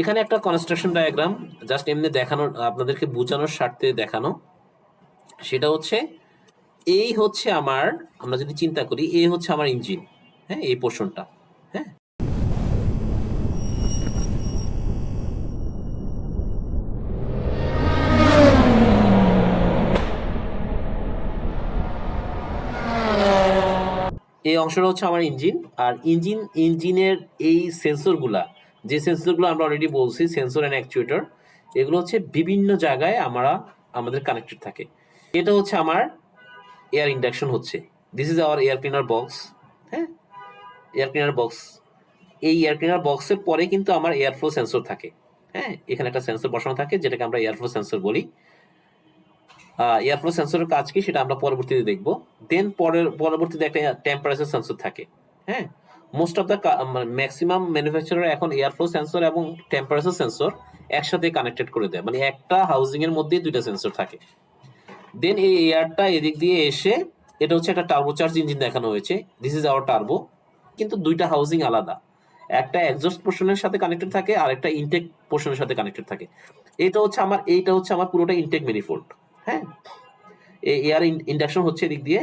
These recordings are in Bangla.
এখানে একটা কনস্ট্রাকশন ডায়াগ্রাম জাস্ট এমনি দেখানোর, আপনাদেরকে বোঝানোর স্বার্থে দেখানো। সেটা হচ্ছে, এই হচ্ছে আমার, আমরা যদি চিন্তা করি, এই হচ্ছে আমার ইঞ্জিন হ্যাঁ এই পোর্শনটা হ্যাঁ। এই অংশটা হচ্ছে আমার ইঞ্জিন আর ইঞ্জিন ইঞ্জিনের এই সেন্সরগুলা যে সেন্সরগুলো আমরা অলরেডি বলছি সেন্সর অ্যান্ড অ্যাকচুয়েটর এগুলো হচ্ছে বিভিন্ন জায়গায় আমরা, আমাদের কানেক্টেড থাকে। এটা হচ্ছে আমার এয়ার ইন্ডাকশন হচ্ছে। This is our air cleaner box হ্যাঁ? এয়ার ক্লিনার বক্স এই এয়ার ক্লিনার বক্সের পরে কিন্তু আমার এয়ার ফ্লো সেন্সর থাকে হ্যাঁ? এখানে একটা সেন্সর বসানো থাকে, যেটাকে আমরা এয়ার ফ্লো সেন্সর বলি। এয়ার ফ্লো সেন্সরের কাজ কি? সেটা আমরা পরবর্তীতে দেখব। দেন পরের, পরবর্তীতে একটা টেম্পারেচার সেন্সর থাকে হ্যাঁ? Most of the maximum manufacturer এখন এয়ার ফ্লো সেন্সর এবং টেম্পারেচার সেন্সর একসাথে কানেক্টেড করে দেয়। মানে একটা হাউজিং এর মধ্যে দুইটা সেন্সর থাকে। দেন এই এয়ারটা এদিক দিয়ে এসে, এটা হচ্ছে একটা টার্বোচার্জ ইঞ্জিন দেখানো হয়েছে। দিস ইজ আওয়ার টার্বো কিন্তু দুইটা হাউজিং আলাদা। একটা এক্সস্ট পোর্শনের সাথে কানেক্টেড থাকে, আর একটা ইনটেক পোর্শনের সাথে কানেক্টেড থাকে। এটা হচ্ছে আমার, এইটা হচ্ছে আমার পুরোটা ইনটেক ম্যানিফোল্ড হ্যাঁ? এই এয়ার ইন্ডাকশন হচ্ছে এদিক দিয়ে।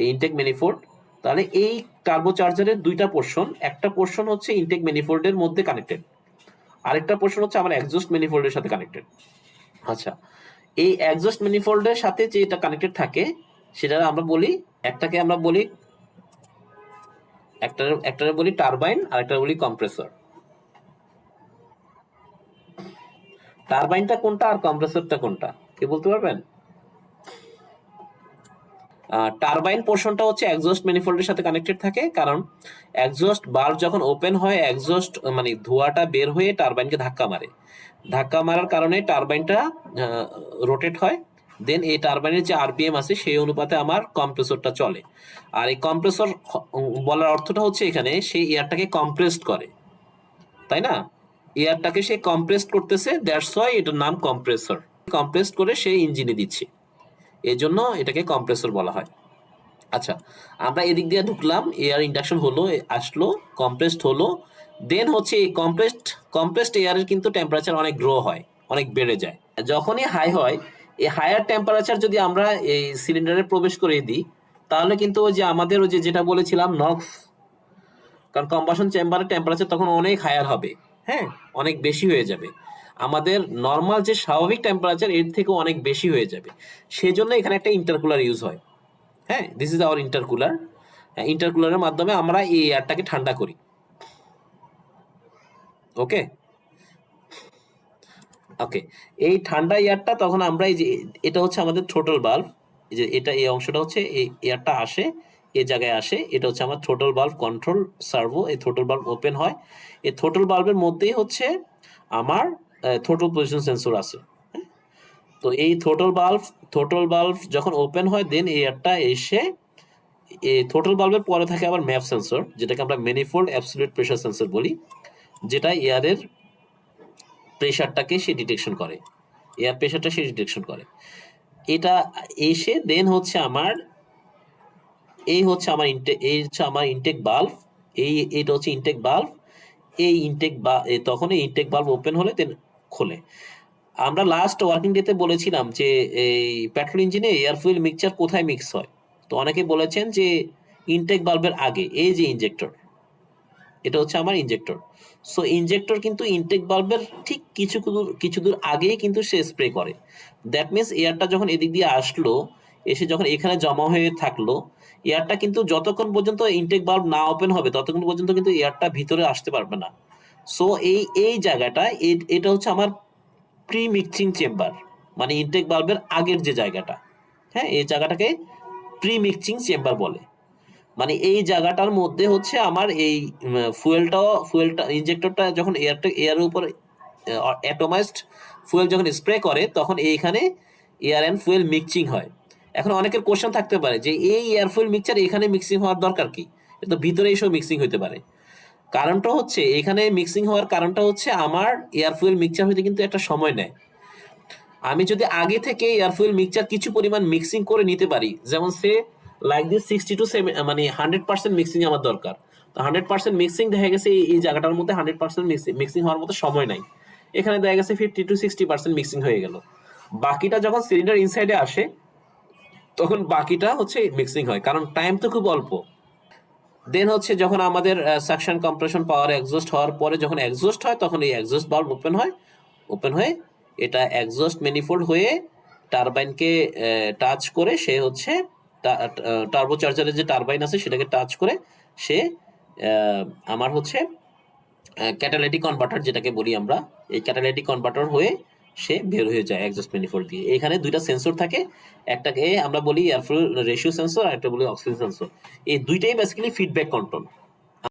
এই ইনটেক ম্যানিফোল্ড তাহলে এই টার্বো চার্জারের দুইটা পোর্শন একটা পোর্শন হচ্ছে ইনটেক ম্যানিফোল্ডের মধ্যে কানেক্টেড আরেকটা পোর্শন হচ্ছে আমার এক্সস্ট ম্যানিফোল্ডের সাথে কানেক্টেড আচ্ছা এই এক্সস্ট ম্যানিফোল্ডের সাথে যে এটা কানেক্টেড থাকে, সেটা আমরা বলি, একটাকে আমরা বলি একটা একটারে বলি টারবাইন আর একটা বলি কম্প্রেসর টারবাইনটা কোনটা আর কম্প্রেসরটা কোনটা, কে বলতে পারবেন? টারবাইন পোর্শনটা হচ্ছে এক্সস্ট ম্যানিফোল্ডের সাথে কানেক্টেড থাকে, কারণ এক্সস্ট বাল্ব যখন ওপেন হয় এক্সস্ট মানে ধোঁয়াটা বের হয়ে টারবাইনকে ধাক্কা মারে। ধাক্কা মারার কারণে টারবাইনটা রোটেট হয় দেন এই টারবাইনের যে আরপিএম আছে, সেই অনুপাতে আমার কম্প্রেসরটা চলে। আর এই কম্প্রেসর বলার অর্থটা হচ্ছে এখানে সেই এয়ারটাকে কম্প্রেসড করে। তাই না? এয়ারটাকে সে কম্প্রেসড করতেছে দ্যাটস ওয়াই এটার নাম কম্প্রেসর কম্প্রেসড করে সে ইঞ্জিনে দিচ্ছে। এই জন্য এটাকে কম্প্রেসর বলা হয়। আচ্ছা আমরা এদিক দিয়ে ঢুকলাম এয়ার ইন্ডাকশন হলো আসলো কম্প্রেসড হলো দেন হচ্ছে এই কম্প্রেসড কম্প্রেসড এয়ারের কিন্তু টেম্পারেচার অনেক গ্রো হয়, অনেক বেড়ে যায়। যখনই হাই হয়, এই হায়ার টেম্পারেচার যদি আমরা এই সিলিন্ডারে প্রবেশ করে দিই, তাহলে কিন্তু ওই যে আমাদের ওই যে যেটা বলেছিলাম নক্স কারণ কম্বাসন চেম্বারের টেম্পারেচার তখন অনেক হায়ার হবে হ্যাঁ? অনেক বেশি হয়ে যাবে। আমাদের নর্মাল যে স্বাভাবিক টেম্পারেচার এর থেকেও অনেক বেশি হয়ে যাবে। সেজন্য এখানে একটা ইন্টারকুলার ইউজ হয়। হ্যাঁ দিস ইজ আওয়ার ইন্টারকুলার ইন্টারকুলারের মাধ্যমে আমরা এই এয়ারটাকে ঠান্ডা করি। ওকে ওকে এই ঠান্ডা এয়ারটা তখন আমরা এই যে, এটা হচ্ছে আমাদের থ্রোটল বাল্ব এই যে, এটা এই অংশটা হচ্ছে, এই এয়ারটা আসে এই জায়গায় আসে। এটা হচ্ছে আমার থ্রোটল বাল্ব কন্ট্রোল সার্ভো এই থ্রোটল বাল্ব ওপেন হয়। এই থ্রোটল বাল্বের মধ্যেই হচ্ছে আমার থ্রোটল পজিশন সেন্সর আছে? তো এই থ্রোটল বাল্ব থ্রোটল বাল্ব যখন ওপেন হয় দেন এয়ারটা এসে, এই থ্রোটল বাল্বের পরে থাকে আবার ম্যাপ সেন্সর যেটাকে আমরা ম্যানিফোল্ড অ্যাবসলিউট প্রেশার সেন্সর বলি, যেটা এয়ারের প্রেশারটাকে সে ডিটেকশন করে এয়ার প্রেশারটা সে ডিটেকশন করে এটা এসে দেন হচ্ছে আমার, এই হচ্ছে আমার ইনটেক এই হচ্ছে আমার ইনটেক বাল্ব এই, এটা হচ্ছে ইনটেক বাল্ব এই ইনটেক বা তখন এই ইনটেক বাল্ব ওপেন হলে দেন খোলে। আমরা লাস্ট ওয়ার্কিং ডেতে বলেছিলাম যে, এই পেট্রোল ইঞ্জিনে এয়ার ফুয়েল মিক্সচার কোথায় মিক্স হয়? তো অনেকে বলেছেন যে ইনটেক বাল্বের আগে, এই যে ইনজেক্টর এটা হচ্ছে আমার ইনজেক্টর সো ইনজেক্টর কিন্তু ইনটেক বাল্বের ঠিক কিছু দূর কিছু দূর আগেই কিন্তু সে স্প্রে করে। দ্যাট মিনস এয়ারটা যখন এদিক দিয়ে আসলো, এসে যখন এখানে জমা হয়ে থাকল এয়ারটা কিন্তু যতক্ষণ পর্যন্ত ইনটেক বাল্ব না ওপেন হবে, ততক্ষণ পর্যন্ত কিন্তু এয়ারটা ভিতরে আসতে পারবে না। সো এই এই জায়গাটা এটা হচ্ছে আমার প্রি মিক্সিং চেম্বার মানে ইনটেক বাল্বের আগের যে জায়গাটা। হ্যাঁ এই জায়গাটাকে প্রি মিক্সিং চেম্বার বলে। মানে এই জায়গাটার মধ্যে হচ্ছে আমার এই ফুয়েলটাও ফুয়েলটা ইনজেক্টরটা যখন এয়ারটা এয়ারের উপর অ্যাটোমাইজড ফুয়েল যখন স্প্রে করে, তখন এইখানে এয়ার অ্যান্ড ফুয়েল মিক্সিং হয়। এখন অনেকের কোশ্চেন থাকতে পারে যে, এই এয়ার ফুয়েল মিক্সচার এখানে মিক্সিং হওয়ার দরকার কি? তো ভিতরে এসেও মিক্সিং হতে পারে। কারণটা হচ্ছে, এখানে মিক্সিং হওয়ার কারণটা হচ্ছে আমার এয়ার ফুয়েল মিক্সচার হইতে কিন্তু একটা সময় নেয়। আমি যদি আগে থেকে এয়ার ফুয়েল মিক্সচার কিছু পরিমাণ মিক্সিং করে নিতে পারি, যেমন সে like this sixty to seventy মানে হান্ড্রেড পার্সেন্ট মিক্সিং আমার দরকার। তো হান্ড্রেড পার্সেন্ট মিক্সিং দেখা গেছে এই- জায়গাটার মধ্যে হান্ড্রেড পার্সেন্ট মিক্সিং হওয়ার মতো সময় নাই। এখানে দেখা গেছে fifty to sixty percent mixing হয়ে গেল। বাকিটা যখন সিলিন্ডার ইনসাইডে আসে, তখন বাকিটা হচ্ছে মিক্সিং হয়। কারণ টাইম তো খুব অল্প। দেন হচ্ছে যখন আমাদের সাকশন কম্প্রেশন পাওয়ার এক্সস্ট হওয়ার পরে যখন এক্সস্ট হয়, তখন এই এক্সস্ট বাল্ব ওপেন হয়। ওপেন হয়ে এটা এক্সস্ট ম্যানিফোল্ড হয়ে টারবাইনকে টাচ করে সে হচ্ছে টার্বো চার্জারের যে টারবাইন আছে, সেটাকে টাচ করে সে আমার হচ্ছে ক্যাটালাইটিক কনভার্টার যেটাকে বলি আমরা, এই ক্যাটালাইটিক কনভার্টার হয়ে সে বের হয়ে যায় এক্সস্ট ম্যানিফোল্ড দিয়ে। এখানে দুইটা সেন্সর থাকে। একটাকে আমরা বলি এয়ারফ্লো রেশিও সেন্সর আর একটা বলি অক্সিজেন সেন্সর এই দুইটাই বেসিক্যালি ফিডব্যাক কন্ট্রোল